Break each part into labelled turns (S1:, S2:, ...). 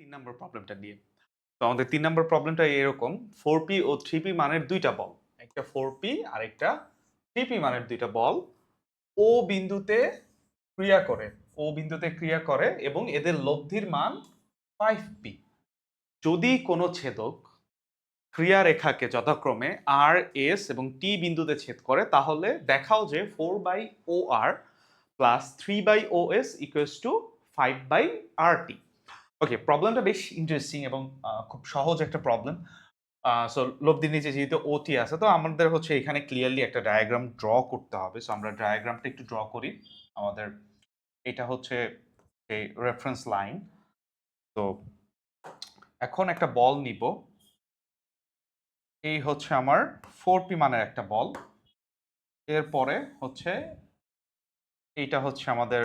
S1: তিন নম্বর প্রবলেমটা নিয়ে তো আমাদের তিন নম্বর প্রবলেমটা এরকম ফোর পি ও থ্রি পি মানের দুইটা বল। একটা ফোর পি আর একটা থ্রি পি মানের দুইটা বল। ও বিন্দুতে ক্রিয়া করে ও বিন্দুতে ক্রিয়া করে এবং এদের লব্ধির মান ফাইভ পি যদি কোনো ছেদক ক্রিয়া রেখাকে যথাক্রমে আর এস এবং টি বিন্দুতে ছেদ করে, তাহলে দেখাও যে four by O R plus three by O S equals to five by R T okay প্রবলেমটা বেশ ইন্টারেস্টিং এবং খুব সহজ একটা প্রবলেম সো লব্ধির নিচে যেহেতু ওটি আছে, তো আমাদের হচ্ছে এখানে ক্লিয়ারলি একটা ডায়াগ্রাম ড্র করতে হবে। সো আমরা ডায়াগ্রামটা একটু ড্র করি। আমাদের এটা হচ্ছে এই রেফারেন্স লাইন তো এখন একটা বল নিব। এই হচ্ছে আমার ফোর পি মানের একটা বল এরপরে হচ্ছে এইটা হচ্ছে আমাদের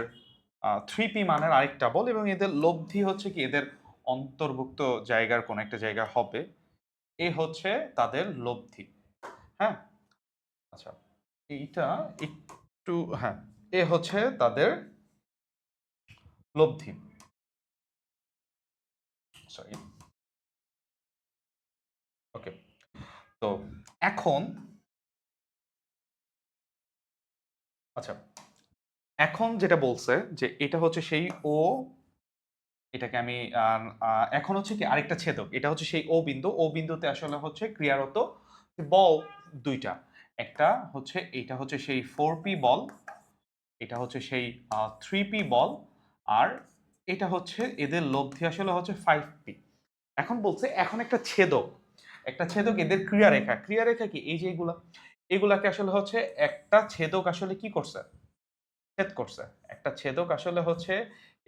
S1: থ্রি পি মানের আরেকটা বল এবং এদের লব্ধি হচ্ছে কি? এদের অন্তর্ভুক্ত জায়গার কোন একটা জায়গা হবে। এ হচ্ছে তাদের লব্ধি। হ্যাঁ? আচ্ছা এইটা একটু হ্যাঁ এ হচ্ছে তাদের লব্ধি। সরি ওকে তো এখন আচ্ছা এখন যেটা বলছে যে এটা হচ্ছে সেই ও এটাকে আমি এখন হচ্ছে কি আরেকটা ছেদক। এটা হচ্ছে সেই ও বিন্দু। ও বিন্দুতে আসলে হচ্ছে ক্রিয়ারত বল দুইটা। একটা হচ্ছে, এটা হচ্ছে সেই ফোর পি বল, এটা হচ্ছে সেই থ্রি পি বল, আর এটা হচ্ছে এদের লব্ধি আসলে হচ্ছে ফাইভ পি এখন বলছে এখন একটা ছেদক। একটা ছেদক এদের ক্রিয়ারেখা। ক্রিয়ারেখা কি? এই যে এগুলা, এগুলাকে আসলে হচ্ছে একটা ছেদক আসলে কি করছে? ছেদ করছে। একটা ছেদক আসলে হচ্ছে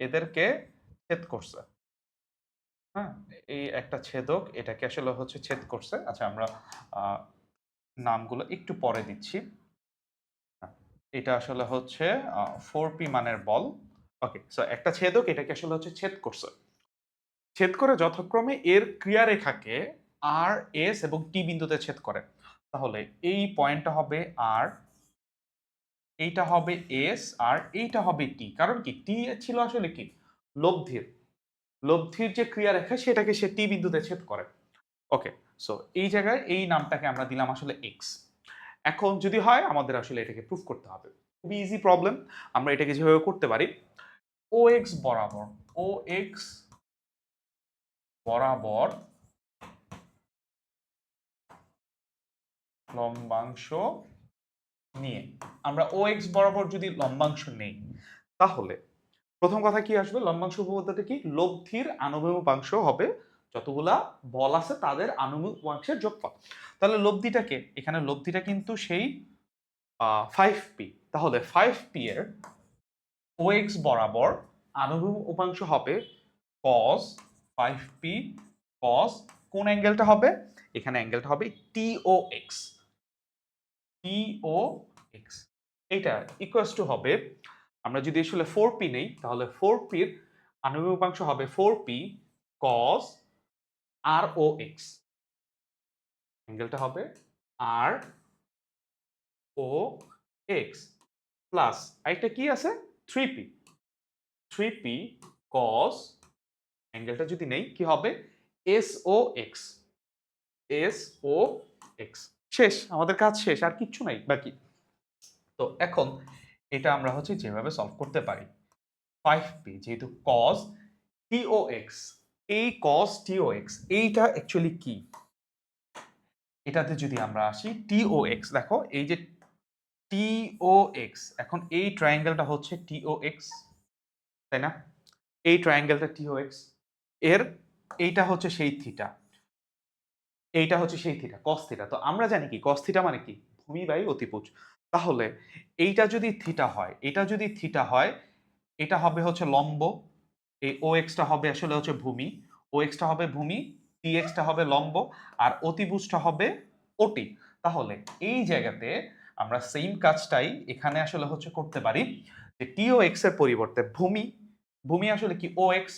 S1: এদেরকে ছেদ করছে। হ্যাঁ? এই একটা ছেদক এটাকে আসলে হচ্ছে ছেদ করছে। আচ্ছা আমরা নামগুলো একটু পরে দিচ্ছি। হ্যাঁ, এটা আসলে হচ্ছে ফোর পি মানের বল। ওকে সো একটা ছেদক এটাকে আসলে হচ্ছে ছেদ করছে। ছেদ করে যথাক্রমে এর ক্রিয়ারেখাকে আর এস এবং টি বিন্দুতে ছেদ করে। তাহলে এই পয়েন্টটা হবে আর এইটা হবে এস আর এইটা হবে টি কারণ কি? টি ছিল আসলে কি? লব্ধির। লব্ধির যে ক্রিয়ারেখা, সেটাকে সে টি বিন্দুতে ছেদ করে। ওকে সো এই জায়গায় এই নামটাকে আমরা দিলাম আসলে এক্স এখন যদি হয়, আমাদের আসলে এটাকে প্রুফ করতে হবে। খুবই ইজি প্রবলেম আমরা এটাকে যেভাবে করতে পারি ও এক্স বরাবর ও এক্স বরাবর লম্বাংশ নিয়ে। আমরা ও এক্স বরাবর যদি লম্বাংশ নেই, তাহলে প্রথম কথা কি আসবে? লম্বাংশ উপপাদ্যটা কি? লব্ধির আনুভূমিক উপাংশ হবে যতগুলা বল আছে তাদের আনুভূমিক উপাংশের যোগফল। তাহলে লব্ধিটাকে, এখানে লব্ধিটা কিন্তু সেই ফাইভ পি তাহলে ফাইভ পি এর ও এক্স বরাবর আনুভূমিক উপাংশ হবে কস ফাইভ পি কস কোন অ্যাঙ্গেলটা হবে? এখানে অ্যাঙ্গেলটা হবে T O X T O X এইটা ইকুয়ালস টু হবে, আমরা যদি আসলে ফোর পি নেই, তাহলে ফোর পির আনুভূমিক উপাংশ হবে four P cos R O X অ্যাঙ্গেলটা হবে আর ও এক্স প্লাস আরেকটা কি আছে? Three P three P cos অ্যাঙ্গেলটা যদি নেই, কি হবে? S O X S O X শেষ, আমাদের কাজ শেষ, আর কিচ্ছু নাই, বাকি। তো এখন এটা আমরা হচ্ছে যেভাবে সলভ করতে পারি। ফাইভ পি যেহেতু কস টিও এক্স এই কস টিও এক্স এইটা অ্যাকচুয়ালি কি? এটাতে যদি আমরা আসি টিও এক্স দেখো এই যে টিও এক্স এখন এই ট্রায়াঙ্গেলটা হচ্ছে টিও এক্স তাই না? এই ট্রায়াঙ্গেলটা টিও এক্সের এইটা হচ্ছে সেই থিটা এইটা হচ্ছে সেই থিটা কস থিটা তো আমরা জানি কি কস থিটা মানে কি? ভূমি বাই অতিপুজ তাহলে এইটা যদি থিটা হয়, এটা যদি থিটা হয়, এটা হবে হচ্ছে লম্ব, এই ও এক্সটা হবে আসলে হচ্ছে ভূমি ও এক্সটা হবে ভূমি টি এক্সটা হবে লম্ব, আর অতিভুজটা হবে ওটি তাহলে এই জায়গাতে আমরা সেম কাজটাই এখানে আসলে হচ্ছে করতে পারি, যে টি ও এক্সের পরিবর্তে ভূমি ভূমি আসলে কি ও এক্স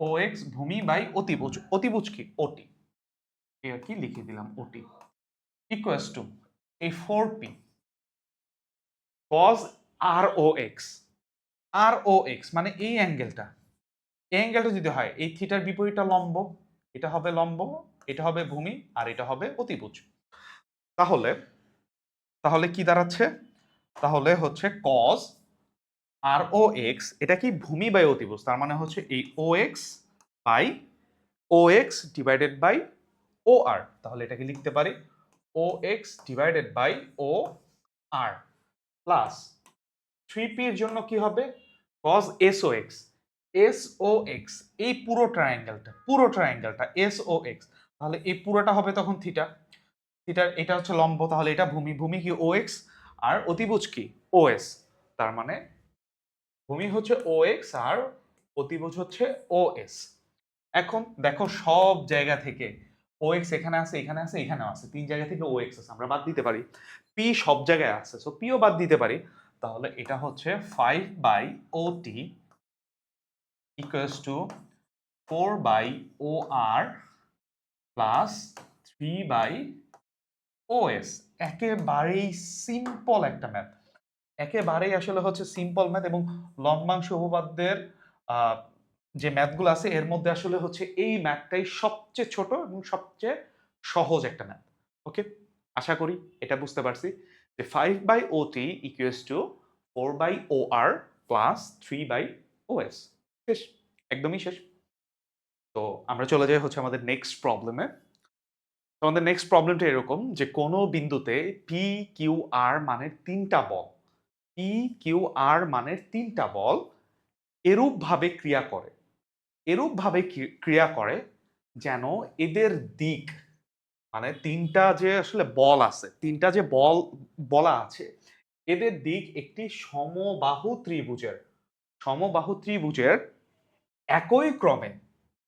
S1: ও এক্স ভূমি বাই অতিভুজ অতিভুজ কি? ওটি কি লিখে দিলাম ওটি ইকুয়াস টু এই four P cos R O X R O X মানে এই অ্যাঙ্গেলটা। এই অ্যাঙ্গেলটা যদি হয়, এই থিটার বিপরীতটা লম্ব, এটা হবে লম্ব, এটা হবে ভূমি, আর এটা হবে অতিভুজ। তাহলে তাহলে কি দাঁড়াচ্ছে? তাহলে হচ্ছে কজ আর ও এক্স এটা কি ভূমি বাই অতিভুজ? তার মানে হচ্ছে এই O X by O X divided by O R তাহলে এটাকে লিখতে পারি O X divided by O R plus three পির জন্য কি হবে? Cos S O X S O X এই পুরো ট্রায়াঙ্গেলটা পুরো ট্রায়াঙ্গেলটা এস ও এক্স তাহলে এই পুরোটা হবে তখন থিটা থিটার এটা হচ্ছে লম্ব, তাহলে এটা ভূমি ভূমি কি ও এক্স আর অতিভুজ কি? ও এস তার মানে ভূমি হচ্ছে ও এক্স আর অতিভুজ হচ্ছে ও এস এখন দেখো সব জায়গা থেকে ও এক্স এখানে আছে এখানে আছে, এখানেও আছে। তিন জায়গা থেকে ও এক্স আছে, আমরা বাদ দিতে পারি। পি সব জায়গায় আছে সো পিও বাদ দিতে পারি। তাহলে এটা হচ্ছে five by O T equals to four by O R plus three by O S একেবারেই সিম্পল একটা ম্যাথ একেবারেই আসলে হচ্ছে সিম্পল ম্যাথ এবং লম্বাংশ উপপাদ্যের যে ম্যাথগুলো আছে, এর মধ্যে আসলে হচ্ছে এই ম্যাথটাই সবচেয়ে ছোট এবং সবচেয়ে সহজ একটা ম্যাথ ওকে আশা করি এটা বুঝতে পারছি যে five by O T equals to four by O R plus three by O S শেষ, একদমই শেষ। তো আমরা চলে যাই হচ্ছে আমাদের নেক্সট প্রবলেমে তো আমাদের নেক্সট প্রবলেমটা এরকম যে কোনো বিন্দুতে পি কিউ আর মানের তিনটা বল পি কিউ আর মানের তিনটা বল এরূপভাবে ক্রিয়া করে, এরূপভাবে ক্রিয়া করে যেন এদের দিক মানে তিনটা যে আসলে বল আছে, তিনটা যে বল, বলা আছে, এদের দিক একটি সমবাহু ত্রিভুজের সমবাহু ত্রিভুজের একই ক্রমে,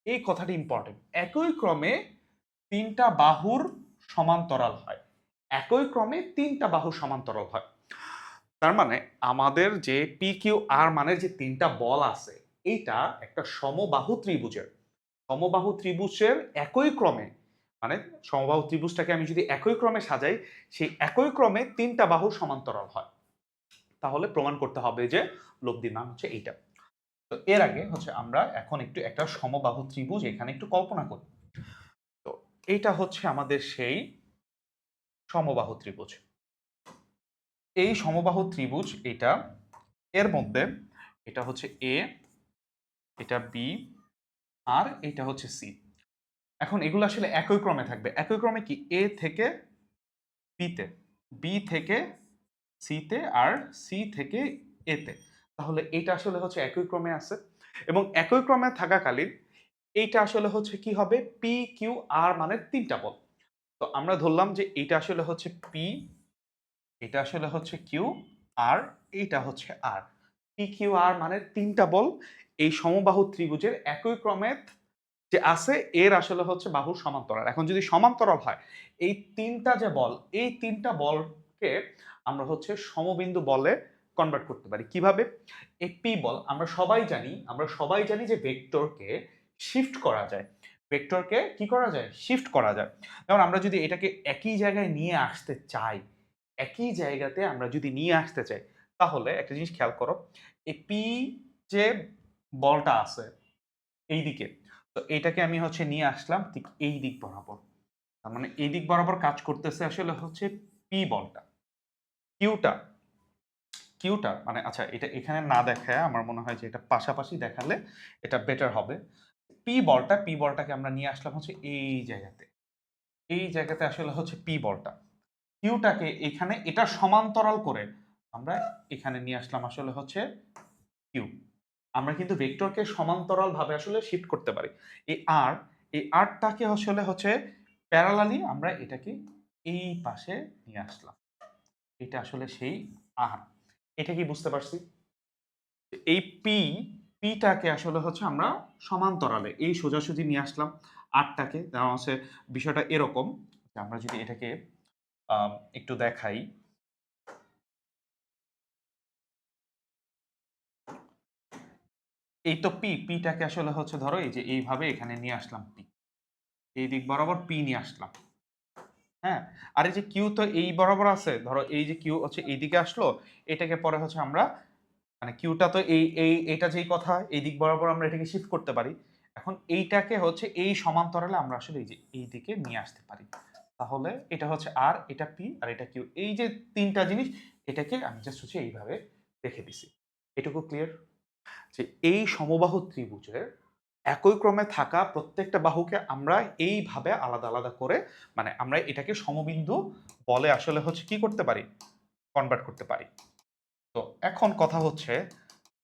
S1: এই কথাটি ইম্পর্টেন্ট একই ক্রমে তিনটা বাহুর সমান্তরাল হয়, একই ক্রমে তিনটা বাহু সমান্তরাল হয়। তার মানে আমাদের যে পি কিউ আর মানের যে তিনটা বল আছে, এইটা একটা সমবাহু ত্রিভুজের সমবাহু ত্রিভুজের একই ক্রমে মানে সমবাহু ত্রিভুজটাকে আমি যদি একই ক্রমে সাজাই, সেই একই ক্রমে তিনটা বাহু সমান্তরাল হয়। তাহলে প্রমাণ করতে হবে যে লব্ধির মান হচ্ছে এইটা। তো এর আগে হচ্ছে আমরা এখন একটু একটা সমবাহু ত্রিভুজ এখানে একটু কল্পনা করি। তো এইটা হচ্ছে আমাদের সেই সমবাহু ত্রিভুজ। এই সমবাহু ত্রিভুজ এটা, এর মধ্যে এটা হচ্ছে এ এটা বি আর এটা হচ্ছে সি এখন এগুলো আসলে একই ক্রমে থাকবে। একই ক্রমে কি? এ থেকে বিতে বি থেকে সিতে আর সি থেকে এতে তাহলে এইটা আসলে হচ্ছে একই ক্রমে আছে এবং একই ক্রমে থাকাকালীন এইটা আসলে হচ্ছে কি হবে? পি কিউ আর মানে তিনটা বল তো আমরা ধরলাম যে এইটা আসলে হচ্ছে পি এটা আসলে হচ্ছে কিউ আর এইটা হচ্ছে আর পি কিউ আর মানে তিনটা বল। এই সমবাহু ত্রিভুজের একই ক্রমে যে আছে, এর আসলে হচ্ছে বাহুর সমান্তরাল। এখন যদি সমান্তরাল হয়, এই তিনটা যে বল, এই তিনটা বলকে আমরা হচ্ছে সমবিন্দু বলে কনভার্ট করতে পারি। কীভাবে? এই পি বল, আমরা সবাই জানি, আমরা সবাই জানি যে ভেক্টরকে শিফট করা যায়। ভেক্টরকে কি করা যায়? শিফট করা যায়। যেমন আমরা যদি এটাকে একই জায়গায় নিয়ে আসতে চাই, একই জায়গাতে আমরা যদি নিয়ে আসতে চাই, তাহলে একটা জিনিস খেয়াল করো, এই পি যে বলটা আছে এই দিকে তো এটাকে আমি হচ্ছে নিয়ে আসলাম ঠিক এই দিক বরাবর। তার মানে এই দিক বরাবর কাজ করতেছে আসলে হচ্ছে পি বলটা। কিউটা কিউটা মানে আচ্ছা এটা এখানে না দেখায়, আমার মনে হয় যে এটা পাশাপাশি দেখালে এটা বেটার হবে। পি বলটা পি বলটাকে আমরা নিয়ে আসলাম হচ্ছে এই জায়গাতে। এই জায়গাতে আসলে হচ্ছে পি বলটা। কিউটাকে এখানে এটা সমান্তরাল করে আমরা এখানে নিয়ে আসলাম আসলে হচ্ছে কিউ আমরা কিন্তু ভেক্টরকে সমান্তরাল ভাবে আসলে শিফট করতে পারি। এই আর এই আরটাকে আসলে হচ্ছে প্যারালালি আমরা এটাকে এই পাশে নিয়ে আসলাম। এটা আসলে সেই আর এটা কি বুঝতে পারছি? এই পি পিটাকে আসলে হচ্ছে আমরা সমান্তরালে এই সোজাসুজি নিয়ে আসলাম। আটটাকে যেমন হচ্ছে বিষয়টা এরকম আমরা যদি এটাকে একটু দেখাই। এই তো পি, পিটাকে আসলে হচ্ছে ধরো এই যে এইভাবে এখানে নিয়ে আসলাম পি। এই দিক বরাবর পি নিয়ে আসলাম। হ্যাঁ? আর এই যে কিউ তো এই বরাবর আছে, ধরো এই যে কিউ হচ্ছে এইদিকে আসলো, এটাকে পরে হচ্ছে আমরা মানে কিউটা তো এই এই, এটা যেই কথা, এই দিক বরাবর আমরা এটাকে শিফট করতে পারি। এখন এইটাকে হচ্ছে এই সমান্তরালে আমরা আসলে এই যে এই দিকে নিয়ে আসতে পারি। তাহলে এটা হচ্ছে আর, এটা পি আর এটা কিউ। এই যে তিনটা জিনিস, এটাকে আমি জাস্ট হচ্ছে এইভাবে রেখে দিছি। এটুকু ক্লিয়ার যে এই সমবাহু ত্রিভুজের একই ক্রমে থাকা প্রত্যেকটা বাহুকে আমরা এইভাবে আলাদা আলাদা করে মানে আমরা এটাকে সমবিন্দু বলে আসলে হচ্ছে কি করতে পারি? কনভার্ট করতে পারি। তো এখন কথা হচ্ছে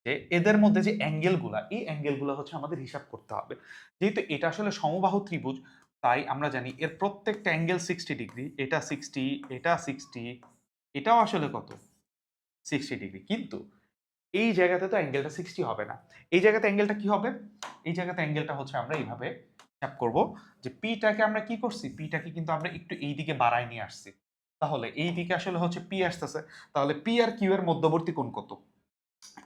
S1: যে এদের মধ্যে যে অ্যাঙ্গেলগুলা, এই অ্যাঙ্গেলগুলো হচ্ছে আমাদের হিসাব করতে হবে। যেহেতু এটা আসলে সমবাহু ত্রিভুজ, তাই আমরা জানি এর প্রত্যেকটা অ্যাঙ্গেল সিক্সটি ডিগ্রি এটা সিক্সটি এটা সিক্সটি এটাও আসলে কত? সিক্সটি ডিগ্রি কিন্তু এই জায়গাতে তো অ্যাঙ্গেলটা সিক্সটি হবে না। এই জায়গাতে অ্যাঙ্গেলটা কি হবে? এই জায়গাতে অ্যাঙ্গেলটা হচ্ছে আমরা এইভাবে হিসাব করব যে পিটাকে আমরা কি করছি? পিটাকে কিন্তু আমরা একটু এই দিকে বাড়ায় নিয়ে আসছি। তাহলে এই দিকে আসলে হচ্ছে পি আসতেছে। তাহলে পি আর কিউ এর মধ্যবর্তী কোণ কত?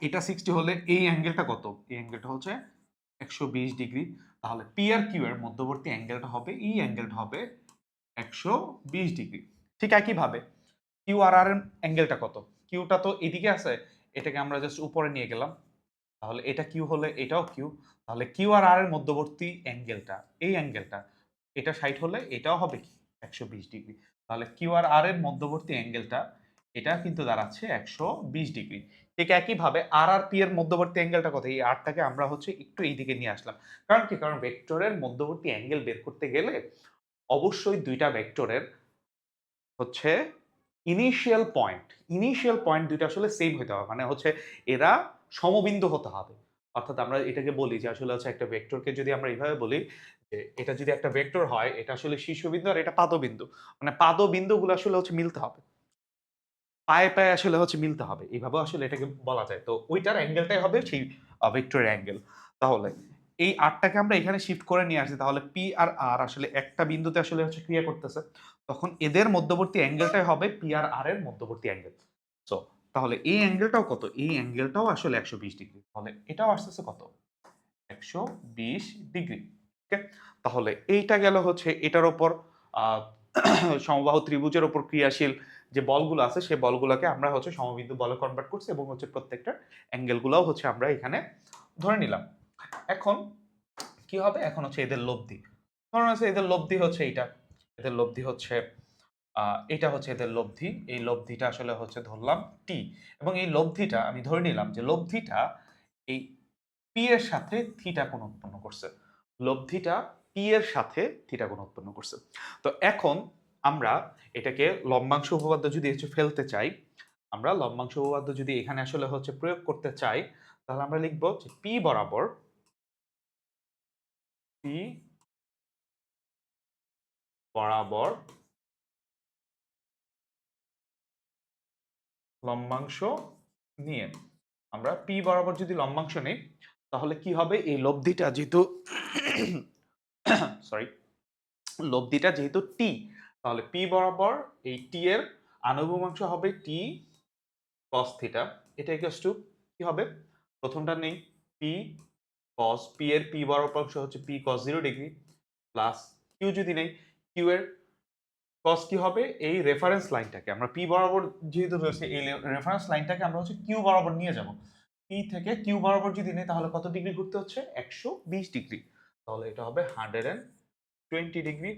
S1: এটা সিক্সটি হলে এই অ্যাঙ্গেলটা কত? এই অ্যাঙ্গেলটা হচ্ছে একশো বিশ ডিগ্রি। তাহলে পি আর কিউ এর মধ্যবর্তী অ্যাঙ্গেলটা হবে, এই অ্যাঙ্গেলটা হবে একশো বিশ ডিগ্রি। ঠিক একইভাবে কিউ আর আর এর অ্যাঙ্গেলটা কত? কিউটা তো এদিকে আছে এটাকে আমরা জাস্ট উপরে নিয়ে গেলাম। তাহলে এটা কিউ হলে এটাও কিউ তাহলে কিউ আর আর এর মধ্যবর্তী অ্যাঙ্গেলটা, এই অ্যাঙ্গেলটা, এটা সাইড হলে এটাও হবে কি? একশো বিশ ডিগ্রি। তাহলে কিউ আর আর এর মধ্যবর্তী অ্যাঙ্গেলটা এটা কিন্তু দাঁড়াচ্ছে একশো বিশ ডিগ্রি। ঠিক একইভাবে আর আর পি এর মধ্যবর্তী অ্যাঙ্গেলটা কথা এই আরটাকে আমরা হচ্ছে একটু এই দিকে নিয়ে আসলাম। কারণ কি? কারণ ভেক্টরের মধ্যবর্তী অ্যাঙ্গেল বের করতে গেলে অবশ্যই দুইটা ভেক্টরের হচ্ছে ইনিশিয়াল পয়েন্ট ইনিশিয়াল পয়েন্ট দুইটা আসলে সেম হতে হবে। মানে হচ্ছে এরা সমবিন্দু হতে হবে। অর্থাৎ আমরা এটাকে বলি যে আসলে হচ্ছে একটা ভেক্টরকে যদি আমরা এইভাবে বলি যে এটা যদি একটা ভেক্টর হয়, এটা আসলে শীর্ষবিন্দু আর এটা পাদবিন্দু। মানে পাদবিন্দুগুলো আসলে হচ্ছে মিলতে হবে। পায়ে পায়ে আসলে হচ্ছে মিলতে হবে। এইভাবে আসলে এটাকে বলা যায়। তো ওইটার অ্যাঙ্গেলটাই হবে সেই ভেক্টরের অ্যাঙ্গেল তাহলে এই আরটাকে আমরা এখানে শিফট করে নিয়ে আসি। তাহলে পি আর আর আসলে একটা বিন্দুতে আসলে হচ্ছে ক্রিয়া করতেছে। তখন এদের মধ্যবর্তী অ্যাঙ্গেলটাই হবে পি আর আর এর মধ্যবর্তী অ্যাঙ্গেল। সো তাহলে এই অ্যাঙ্গেলটাও কত? এই অ্যাঙ্গেলটাও আসলে একশো বিশ ডিগ্রি। তাহলে এটাও আসতেছে কত? একশো বিশ ডিগ্রি। ওকে তাহলে এইটা গেল হচ্ছে এটার ওপর সমবাহু ত্রিভুজের ওপর ক্রিয়াশীল যে বলগুলো আছে সেই বলগুলোকে আমরা হচ্ছে সমবিন্দু বলে কনভার্ট করছি এবং হচ্ছে প্রত্যেকটা অ্যাঙ্গেলগুলোও হচ্ছে আমরা এখানে ধরে নিলাম। এখন কি হবে? এখন হচ্ছে এদের লব্ধি। ধরুন হচ্ছে এদের লব্ধি হচ্ছে এইটা। এদের লব্ধি হচ্ছে এটা হচ্ছে এদের লব্ধি। এই লব্ধিটা আসলে হচ্ছে ধরলাম টি এবং এই লব্ধিটা, আমি ধরে নিলাম যে লব্ধিটা এই পি এর সাথে থিটা কোণ উৎপন্ন করছে। লব্ধিটা পি এর সাথে থিটা কোণ উৎপন্ন করছে। তো এখন আমরা এটাকে লম্বাংশ উপপাদ্য যদি হচ্ছে ফেলতে চাই, আমরা লম্বাংশ উপপাদ্য যদি এখানে আসলে হচ্ছে প্রয়োগ করতে চাই, তাহলে আমরা লিখব যে পি বরাবর পি বরাবর লম্বাংশ নিয়ে। আমরা পি বরাবর যদি লম্বাংশ নেই, তাহলে কি হবে? এই লব্ধিটা যেহেতু সরি লব্ধিটা যেহেতু টি তাহলে পি বরাবর এই টি এর আনুভূমাংশ হবে টি cos থিটা এটা ইকুয়ালস টু কি হবে? প্রথমটা নেই। পি cos পি এর পি বরাবর অংশ হচ্ছে P cos zero degree plus Q যদি নেই কিউ এর cos কি হবে? এই রেফারেন্স লাইনটাকে আমরা পি বরাবর যেহেতু রয়েছে, এই রেফারেন্স লাইনটাকে আমরা হচ্ছে কিউ বরাবর নিয়ে যাব। পি থেকে কিউ বরাবর যদি নেই, তাহলে কত ডিগ্রি ঘুরতে হচ্ছে? একশো বিশ ডিগ্রি। তাহলে এটা হবে hundred and twenty degree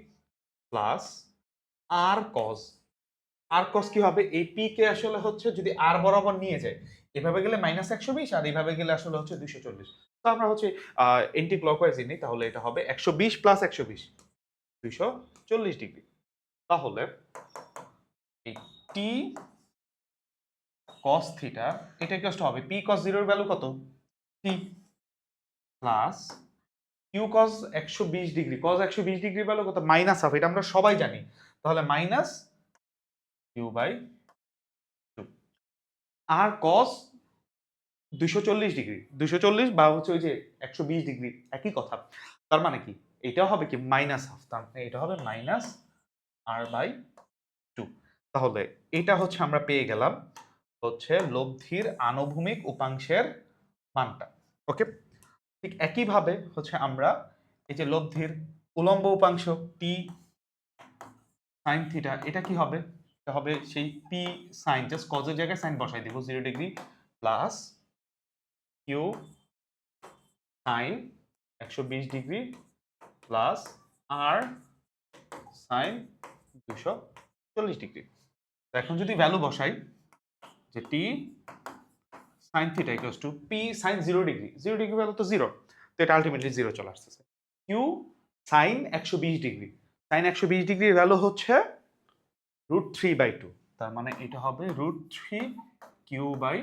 S1: plus R cos R cos কি হবে? এই পি কে আসলে হচ্ছে যদি আর বরাবর নিয়ে যায়, এভাবে গেলে মাইনাস একশো বিশ আর এইভাবে গেলে আসলে হচ্ছে দুইশো চল্লিশ। তো আমরা হচ্ছে এন্টি ক্লকওয়াইজ নিই, তাহলে এটা হবে একশো বিশ প্লাস একশো বিশ। দুইশো চল্লিশ ডিগ্রি। তাহলে এই টি cos থিটা এটা কি হবে? পি cos জিরোর ভ্যালু কত? টি প্লাস কিউ cos একশো বিশ ডিগ্রি। Cos একশো বিশ ডিগ্রি ভ্যালু কত? মাইনাস হাফ এটা আমরা সবাই জানি। তাহলে minus Q by R cos দুশো চল্লিশ ডিগ্রি। দুশো চল্লিশ বা হচ্ছে ওই যে একশো বিশ ডিগ্রি, একই কথা। তার মানে কি? এটাও হবে কি মাইনাস হাফ তার মানে এটা হবে মাইনাস আর বাই টু তাহলে এটা হচ্ছে আমরা পেয়ে গেলাম হচ্ছে লব্ধির আনুভূমিক উপাংশের মানটা। ওকে ঠিক একইভাবে হচ্ছে আমরা এই যে লব্ধির উলম্ব উপাংশ পি সাইন থিটা এটা কি হবে? এটা হবে সেই পি সাইন জাস্ট কজের জায়গায় সাইন বসাই দিব zero degree plus Q sine একশো বিশ ডিগ্রি প্লাস আর সাইন দুশো চল্লিশ ডিগ্রি। এখন যদি ভ্যালু বসাই, যে T sine theta equals to P sine zero degree zero degree value তো জিরো তো এটা আলটিমেটলি জিরো চলে আসতেছে। কিউ সাইন একশো বিশ ডিগ্রি সাইন একশো বিশ ডিগ্রির ভ্যালু হচ্ছে রুট থ্রি বাই টু তার মানে এটা হবে root three Q by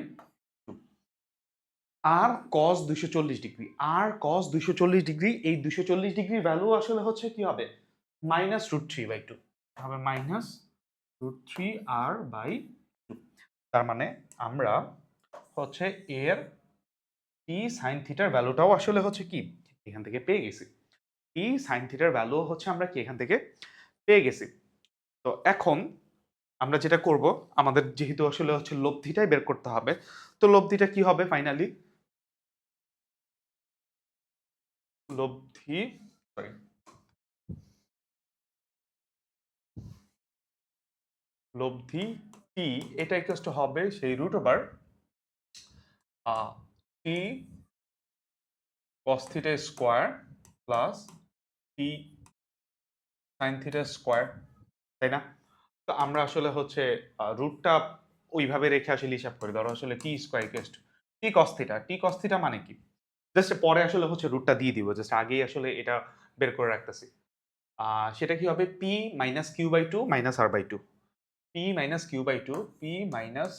S1: R cos দুইশো চল্লিশ ডিগ্রি। আর কস দুইশো চল্লিশ ডিগ্রি, এই দুইশো চল্লিশ ডিগ্রির ভ্যালু আসলে হচ্ছে কি হবে? Minus root three by two হবে minus root three R by two তার মানে আমরা হচ্ছে এর টি সাইন থিটার ভ্যালুটাও আসলে হচ্ছে কি? এখান থেকে পেয়ে গেছি। টি সাইন থিটার ভ্যালু হচ্ছে আমরা কি এখান থেকে পেয়ে গেছি? তো এখন আমরা যেটা করব, আমাদের যেহেতু আসলে হচ্ছে লব্ধিটাই বের করতে হবে, তো লব্ধিটা কি হবে ফাইনালি লব্ধি সরি লব্ধি টি এটা ইকুয়ালস টু হবে সেই root over T cos theta square plus T sine theta square তাই না? তো আমরা আসলে হচ্ছে রুটটা ওইভাবে রেখে আসলে হিসাব করি। ধরো আসলে T square equals to T cos theta T cos theta মানে কি? জাস্ট পরে আসলে হচ্ছে রুটটা দিয়ে দিব। জাস্ট আগেই আসলে এটা বের করে রাখতেছি। সেটা কি হবে? P minus Q by two minus R by two P minus Q by two P minus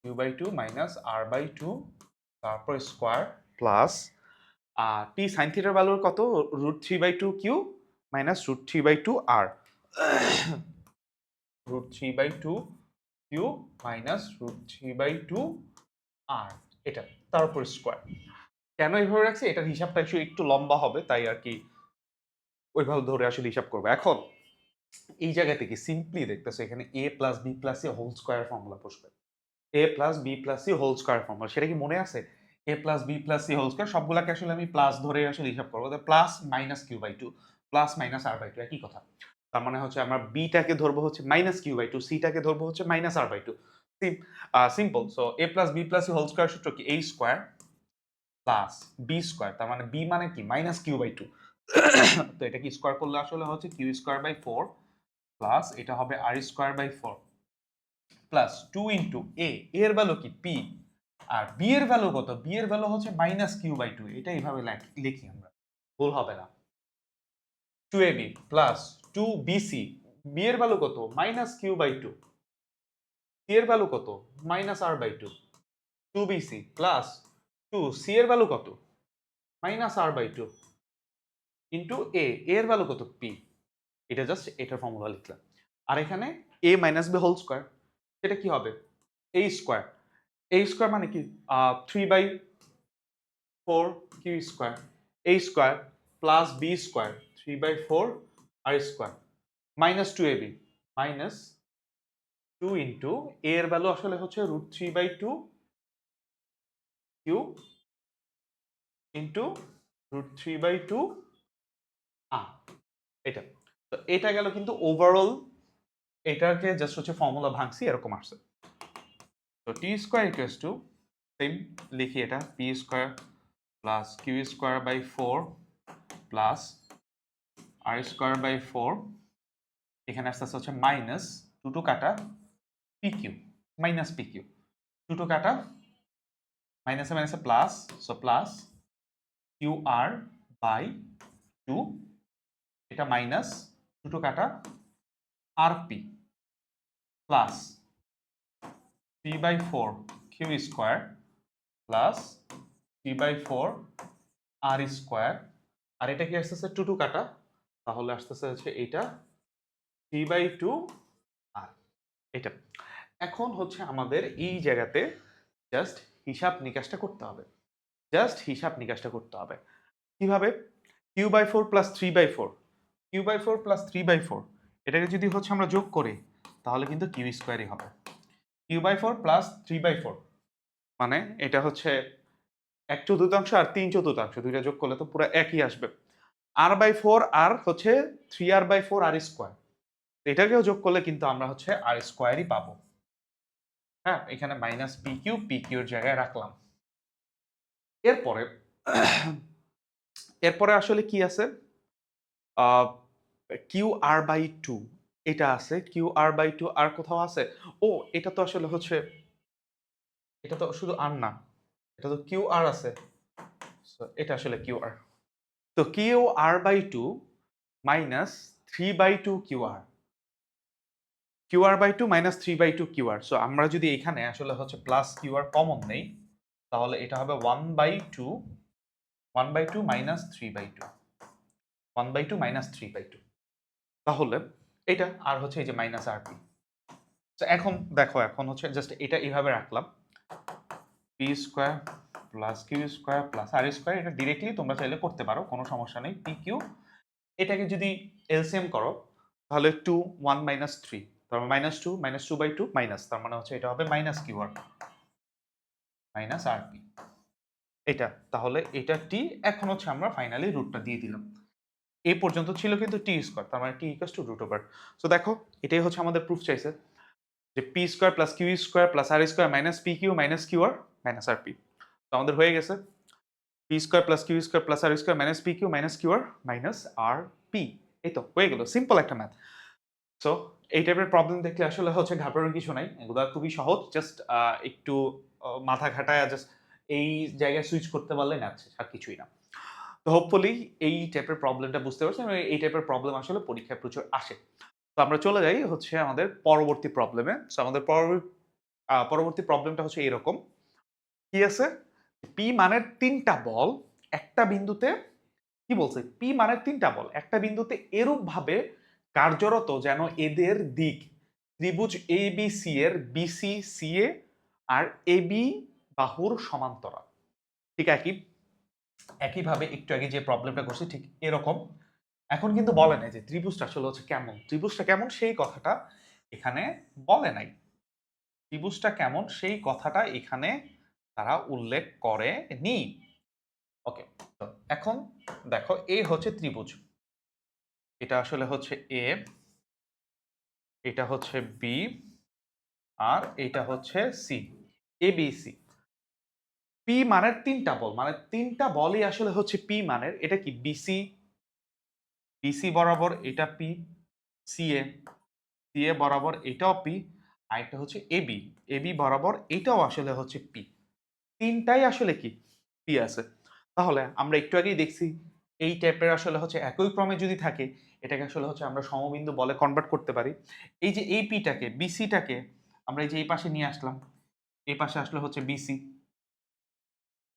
S1: Q by two minus R by two তারপর স্কোয়ার প্লাস টি সাইন থিটার ভ্যালুর কত? Root three by two Q minus root three by two R root three by two Q minus root three by two R এটা, তার উপর square কেন এইভাবে রাখছি? এটার হিসাবটা একটু লম্বা হবে, তাই আর কি ওইভাবে ধরে আসলে হিসাব করব। এখন, এই জায়গা থেকে সিম্পলি দেখতেছো, এখানে A plus B plus C whole square formula বসবে। A plus B plus C whole square formula সেটা কি মনে আছে? A plus B plus C whole square সবগুলাকে আসলে আমি প্লাস ধরে আসলে হিসাব করব। Plus minus Q by two plus minus R by two একই কথা। তার মানে হচ্ছে আমরা বিটাকে ধরবো হচ্ছে মাইনাস কিউ বাই টু সিটাকে ধরবো হচ্ছে minus R by two simple so A plus B plus C whole square সূত্র কি? এই স্কোয়ার প্লাস বি স্কোয়ার তার মানে বি মানে কি? মাইনাস কিউ বাই টু তো এটা কি স্কোয়ার করলে আসলে হচ্ছে Q square by four plus এটা হবে R square by four plus two into A এর ভ্যালু কি? পি আর বি এর ভ্যালু কত? বি এর ভ্যালু হচ্ছে মাইনাস কিউ বাই টু এটা এইভাবে লেখ- আমরা। ভুল হবে না। Two A B plus two BC B এর ভ্যালু কত? Minus Q by two C এর ভ্যালু কত? Minus R by two two BC plus two C এর ভ্যালু কত? Minus R by two into A এর ভ্যালু কত? P এটা just এটার ফর্মুলা লিখলাম। আর এখানে A minus B whole square সেটা কি হবে? এ স্কোয়ার এ স্কোয়ার মানে কি? Three by four Q square A square plus B square three by four R square minus two A B minus two into এর value আসলে হচ্ছে root three by two Q into root three by two uh. এটা। তো এটা গেল কিন্তু overall এটাকে just হচ্ছে ফর্মুলা ভাঙছি, এরকম আসছে। তো T square equals to same লিখি এটা P square plus Q square by four plus R square by four এখানে আসতে আসতে হচ্ছে মাইনাস টু টু কাটা P Q minus P Q two two কাটা মাইনাসে মাইনাসে plus so plus Q R by two এটা মাইনাস দুটো কাটা আর P plus three by four Q square plus three by four R square আর এটা কি আসতেছে টু টু কাটা? তাহলে আসতেছে হচ্ছে এইটা থ্রি বাই টু আর এটা এখন হচ্ছে আমাদের এই জায়গাতে জাস্ট হিসাব নিকাশটা করতে হবে। জাস্ট হিসাব নিকাশটা করতে হবে। কীভাবে? Q by four plus three by four Q by four plus three by four এটাকে যদি হচ্ছে আমরা যোগ করি, তাহলে কিন্তু কিউ স্কোয়ারই হবে। Q by four plus three by four মানে এটা হচ্ছে এক চতুর্থাংশ আর তিন চতুর্থাংশ। দুইটা যোগ করলে তো পুরো একই আসবে। আর বাই ফোর আর হচ্ছে three R by four R square এটাকেও যোগ করলে কিন্তু আমরা হচ্ছে আর স্কোয়ারই পাবো। হ্যাঁ এখানে মাইনাস পি কিউ পি কিউর জায়গায় রাখলাম। এরপরে এরপরে আসলে কি আছে? কিউ আর বাই টু এটা আছে। কিউ আর বাই টু আর কোথাও আছে? ও, এটা তো আসলে হচ্ছে, এটা তো শুধু আর না, এটা তো কিউ আর আছে। এটা আসলে কিউ আর তো Q R by two minus three by two Q R Q R by two minus three by two Q R. So আমরা যদি এখানে আসলে হচ্ছে প্লাস কিউ আর কমন নেই, তাহলে এটা হবে one by two one by two minus three by two one by two minus three by two তাহলে এটা আর হচ্ছে এই যে মাইনাস আর পি এখন দেখো, এখন হচ্ছে জাস্ট এটা এইভাবে রাখলাম। P square plus Q square plus R square এটা ডিরেক্টলি তোমরা চাইলে করতে পারো, কোনো সমস্যা নেই। পি কিউ এটাকে যদি এলসিএম করো, তাহলে টু ওয়ান মাইনাস থ্রি তার মানে minus two minus two by two minus তার মানে হচ্ছে এটা হবে minus Q R minus R P এটা, তাহলে এটা টি এখন হচ্ছে আমরা ফাইনালি রুটটা দিয়ে দিলাম। এই পর্যন্ত ছিল কিন্তু টি স্কোয়ার তার মানে T equals to root over so দেখো, এটাই হচ্ছে আমাদের প্রুফ চাইছে যে P square plus Q square plus R square minus P Q minus Q R minus R P তো আমাদের হয়ে গেছে। P square plus Q square plus R square minus P Q minus Q R minus R P এই তো, হয়ে গেল। Simple একটা math so এই টাইপের প্রবলেম দেখলে আসলে হচ্ছে ঘাবড়ানোর কিছু নাই। এগুলো খুবই সহজ। জাস্ট একটু মাথা ঘাটায় জাস্ট এই জায়গায় সুইচ করতে পারলে না আর কিছুই না। তো হোপফুলি এই টাইপের প্রবলেমটা বুঝতে পারছি এই টাইপের প্রবলেম আসলে পরীক্ষায় প্রচুর আসে। তো আমরা চলে যাই হচ্ছে আমাদের পরবর্তী প্রবলেমে সো আমাদের পরবর্তী প্রবলেমটা হচ্ছে এরকম। কি আছে? পি মানের তিনটা বল একটা বিন্দুতে, কি বলছে? পি মানের তিনটা বল একটা বিন্দুতে এরূপ ভাবে কার্যরত যেন এদের দিক। ত্রিভুজ এ বি সি এর বিসি সি এ আর এ বি বাহুর সমান্তরাল। ঠিক একই, একইভাবে একটু আগে যে প্রবলেমটা করছি, ঠিক এরকম। এখন কিন্তু বলে নাই যে ত্রিভুজটা আসলে হচ্ছে কেমন। ত্রিভুজটা কেমন সেই কথাটা এখানে বলে নাই। ত্রিভুজটা কেমন সেই কথাটা এখানে তারা উল্লেখ করে নি ওকে এখন দেখো এই হচ্ছে ত্রিভুজ। এটা আসলে হচ্ছে এ এটা হচ্ছে বি আর এটা হচ্ছে C A B C P মানের তিনটা বল মানে তিনটা বলই আসলে হচ্ছে পি মানের, এটা কি বিসি বিসি বরাবর এটা P C A C A বরাবর এটাও পি আর একটা হচ্ছে এবি এবি বরাবর এটাও আসলে হচ্ছে পি তিনটাই আসলে কি? পি আছে। তাহলে আমরা একটু আগেই দেখছি, এই টাইপের আসলে হচ্ছে একই ক্রমে যদি থাকে এটাকে আসলে হচ্ছে আমরা সমবিন্দু বলে কনভার্ট করতে পারি। এই যে এই পিটাকে বিসিটাকে আমরা এই যে এই পাশে নিয়ে আসলাম, এই পাশে আসলে হচ্ছে বিসি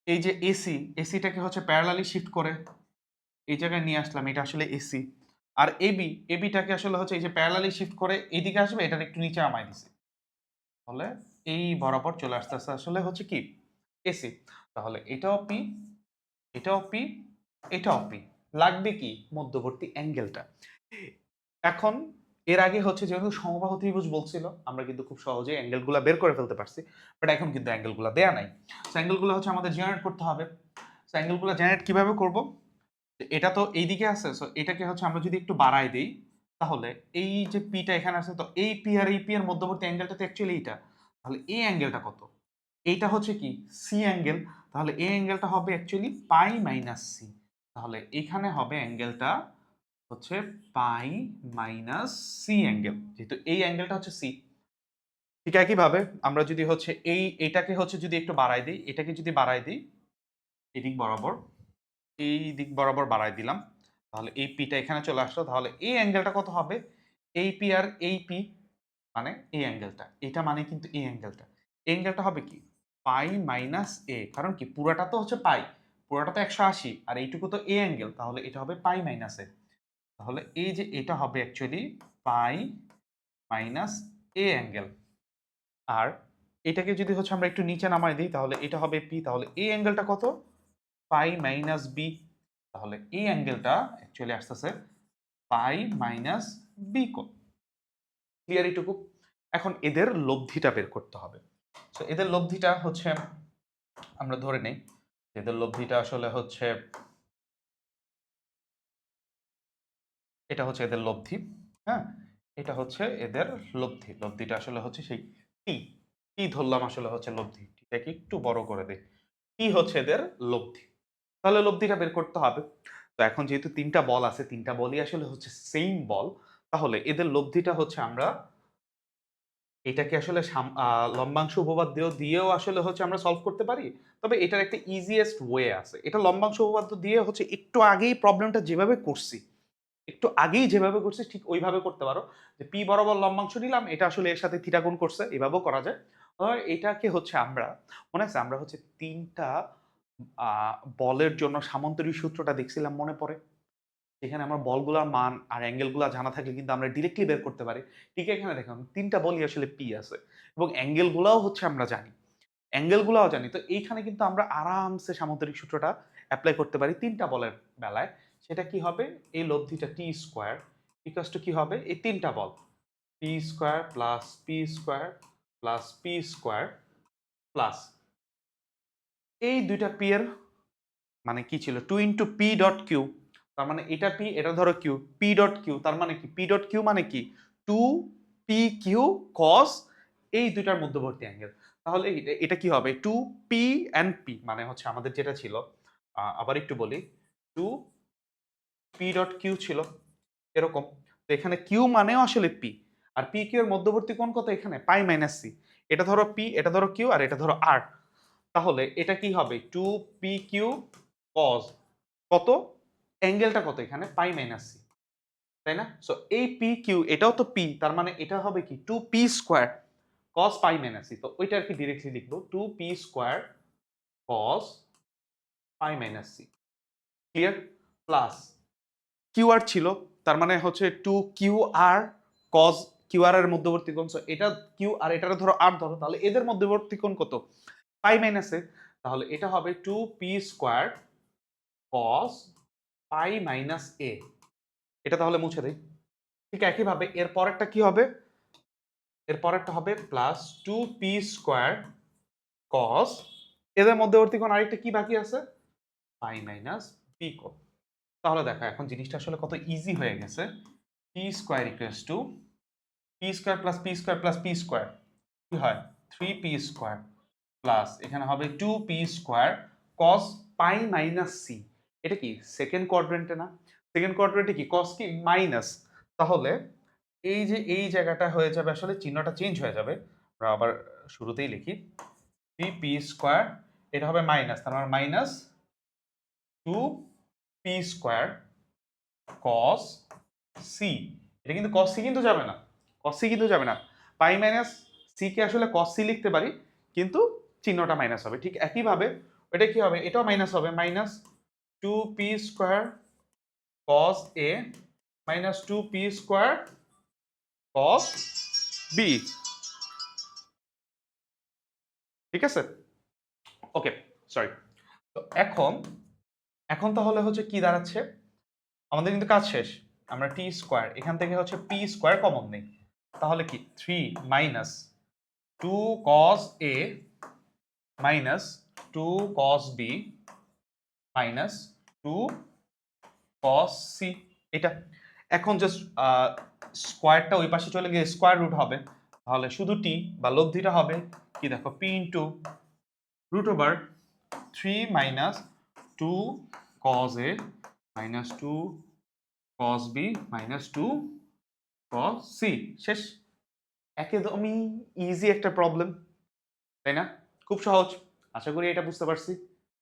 S1: এই যে এসি এসিটাকে হচ্ছে প্যারালালি শিফট করে এই জায়গায় নিয়ে আসলাম, এটা আসলে এসি আর এবি এবিটাকে আসলে হচ্ছে এই যে প্যারালালি শিফট করে এইদিকে আসবে, এটার একটু নিচে নামাই দিছি। তাহলে এই বরাবর চলে আসতে আসতে আসলে হচ্ছে কি? এসি তাহলে এটাও পি এটাও পি এটাও পি লাগবে কি? মধ্যবর্তী অ্যাঙ্গেলটা। এখন, এর আগে হচ্ছে যেহেতু সমবাহু ত্রিভুজ বলছিল, আমরা কিন্তু খুব সহজেই অ্যাঙ্গেলগুলো বের করে ফেলতে পারছি, বাট এখন কিন্তু অ্যাঙ্গেলগুলো দেয়া নাই। অ্যাঙ্গেলগুলো হচ্ছে আমাদের জেনারেট করতে হবে। অ্যাঙ্গেলগুলো জেনারেট কীভাবে করব? এটা তো এইদিকে আছে সো এটাকে হচ্ছে আমরা যদি একটু বাড়াই দিই, তাহলে এই যে পিটা এখানে আছে, তো এই পি আর এই পি এর মধ্যবর্তী অ্যাঙ্গেলটা তো অ্যাকচুয়ালি এইটা। তাহলে এই অ্যাঙ্গেলটা কত? এইটা হচ্ছে কি? C angle. তাহলে এই অ্যাঙ্গেলটা হবে অ্যাকচুয়ালি পাই মাইনাস সি তাহলে এখানে হবে অ্যাঙ্গেলটা হচ্ছে পাই মাইনাস সি অ্যাঙ্গেল। যেহেতু এই অ্যাঙ্গেলটা হচ্ছে সি ঠিক একইভাবে আমরা যদি হচ্ছে এই, এটাকে হচ্ছে যদি একটু বাড়াই দিই, এটাকে যদি বাড়াই দিই এদিক বরাবর, এই দিক বরাবর বাড়াই দিলাম, তাহলে এই পিটা এখানে চলে আসলো, তাহলে এই অ্যাঙ্গেলটা কত হবে? এই পি আর এই পি মানে এই অ্যাঙ্গেলটা, এটা মানে কিন্তু এই অ্যাঙ্গেলটা। অ্যাঙ্গেলটা হবে কি? পাই মাইনাস এ কারণ কি? পুরাটা তো হচ্ছে পাই। পুরাটা তো একশো আশি, আর এইটুকু তো এ অ্যাঙ্গেল তাহলে এটা হবে পাই মাইনাস এ তাহলে এই যে এটা হবে actually pi minus A angle আর এটাকে যদি হচ্ছে আমরা একটু নিচে নামাই দিই, তাহলে এটা হবে পি তাহলে এই অ্যাঙ্গেলটা কত? পাই মাইনাস বি তাহলে এই অ্যাঙ্গেলটা অ্যাকচুয়ালি আসতেছে পাই মাইনাস বি কো। ক্লিয়ার এইটুকু? এখন এদের লব্ধিটা বের করতে হবে। তো এদের লব্ধিটা হচ্ছে আমরা ধরে নেই। এদের লব্ধিটা আসলে হচ্ছে এটা হচ্ছে এদের লব্ধি হ্যাঁ? এটা হচ্ছে এদের লব্ধি। লব্ধিটা আসলে হচ্ছে সেই টি টি ধরলাম আসলে হচ্ছে লব্ধি? এটাকে একটু বড় করে দিই। টি হচ্ছে এদের লব্ধি? তাহলে লব্ধিটা বের করতে হবে। তো এখন যেহেতু তিনটা বল আছে, তিনটা বলই আসলে হচ্ছে সেম বল, তাহলে এদের লব্ধিটা হচ্ছে আমরা এটাকে আসলে লম্বাংশ উপপাদ্য দিয়েও আসলে হচ্ছে আমরা সলভ করতে পারি। তবে এটার একটা ইজিয়েস্ট ওয়ে আছে। এটা লম্বাংশ উপপাদ্য দিয়ে হচ্ছে একটু আগেই প্রবলেমটা যেভাবে করছি, একটু আগেই যেভাবে করছি ঠিক ওইভাবে করতে পারো। যে পি বরাবর লম্বাংশ নিলাম, এটা আসলে এর সাথে থিটাগুণ করছে, এভাবেও করা যায়। এটাকে হচ্ছে আমরা, মনে আছে? আমরা হচ্ছে তিনটা বলের জন্য সামান্তরিক সূত্রটা দেখছিলাম মনে পড়ে। এখানে আমার বলগুলোর মান আর অ্যাঙ্গেলগুলো জানা থাকলে কিন্তু আমরা ডিরেক্টলি বের করতে পারি। ঠিক এখানে দেখুন তিনটা বলই আসলে পি আছে এবং অ্যাঙ্গেলগুলোও হচ্ছে আমরা জানি। অ্যাঙ্গেলগুলোও জানি। তো এইখানে কিন্তু আমরা আরামসে সামুদ্রিক সূত্রটা অ্যাপ্লাই করতে পারি তিনটা বলের বেলায়। সেটা কি হবে? এই লব্ধিটা টি স্কোয়ার ইকাস টু কি হবে? এই তিনটা বল। P square plus P square plus P square plus এই দুইটা পি এর মানে কি ছিল? Two into P dot Q তার মানে এটা পি এটা ধরো কিউ পি ডট কিউ তার মানে কি? পি ডট কিউ মানে কি? টু পি কিউ কস এই দুইটার মধ্যবর্তী অ্যাঙ্গেল তাহলে এটা- কি হবে? টু পি অ্যান্ড পি মানে হচ্ছে আমাদের যেটা ছিল আবার একটু বলি। টু পি ডট কিউ ছিল, এরকম। তো এখানে কিউ মানেও আসলে পি আর পি কিউ এর মধ্যবর্তী কোণ কত এখানে? পাই মাইনাস সি এটা ধরো পি এটা ধরো কিউ আর এটা ধরো আর তাহলে এটা কি হবে? টু পি কিউ কজ কত? অ্যাঙ্গেলটা কত এখানে? Pi minus C. তাই না? সো এই পি কিউ এটাও তো পি তার মানে এটা হবে কি? Two P square cos pi minus C. তো ওইটা আর কি ডিরেক্টলি লিখব। Two P square cos pi minus C. Clear plus Q R ছিল, তার মানে হচ্ছে two Q R cos Q R এর মধ্যবর্তী কোণ। সো এটা কিউ আর এটার ধরো আর ধরো, তাহলে এদের মধ্যবর্তী কোণ কত? পাই মাইনাসে। তাহলে এটা হবে two P square cos pi minus A. এটা তাহলে মুছে দেই। ঠিক একইভাবে এর পরেরটা কি হবে? এর পরেরটা হবে plus two P square cos এদের মধ্যবর্তী কোণ আরেকটা কি বাকি আছে? পাই মাইনাস পি কোণ তাহলে দেখো, এখন জিনিসটা আসলে কত ইজি হয়ে গেছে। P square equals to P square plus P square plus P square কি হয়? থ্রি পি স্কোয়ার প্লাস এখানে হবে two P square cos pi minus C এটা কি সেকেন্ড কোয়াড্রেন্টে না? সেকেন্ড কোয়াড্রেন্টে কি কস কি মাইনাস তাহলে এই যে এই জায়গাটা হয়ে যাবে, আসলে চিহ্নটা চেঞ্জ হয়ে যাবে। আমরা আবার শুরুতেই লিখি। থ্রি পি স্কোয়ার এটা হবে মাইনাস তার মানে minus two P square cos C এটা কিন্তু কস সি কিন্তু যাবে না। কস সি কিন্তু যাবে না। পাই মাইনাস সি কে আসলে কস সি লিখতে পারি, কিন্তু চিহ্নটা মাইনাস হবে। ঠিক একইভাবে এটা কি হবে? এটাও মাইনাস হবে। Minus two P square cos A minus two P square cos B ঠিক আছে? ওকে সরি তো এখন এখন তাহলে হচ্ছে কি দাঁড়াচ্ছে? আমাদের কিন্তু কাজ শেষ। আমরা টি স্কোয়ার এখান থেকে হচ্ছে পি স্কোয়ার কমন নেই। তাহলে কি? Three minus two cos A minus two cos B minus two cos C এটা। এখন জাস্ট স্কোয়ারটা ওই পাশে চলে গিয়ে স্কোয়ার রুট হবে। তাহলে শুধু টি বা লব্ধিটা হবে কি দেখো P into root over three minus two cos A minus two cos B minus two cos C শেষ। একদমই ইজি একটা প্রবলেম তাই না? খুব সহজ। আশা করি এটা বুঝতে পারছি।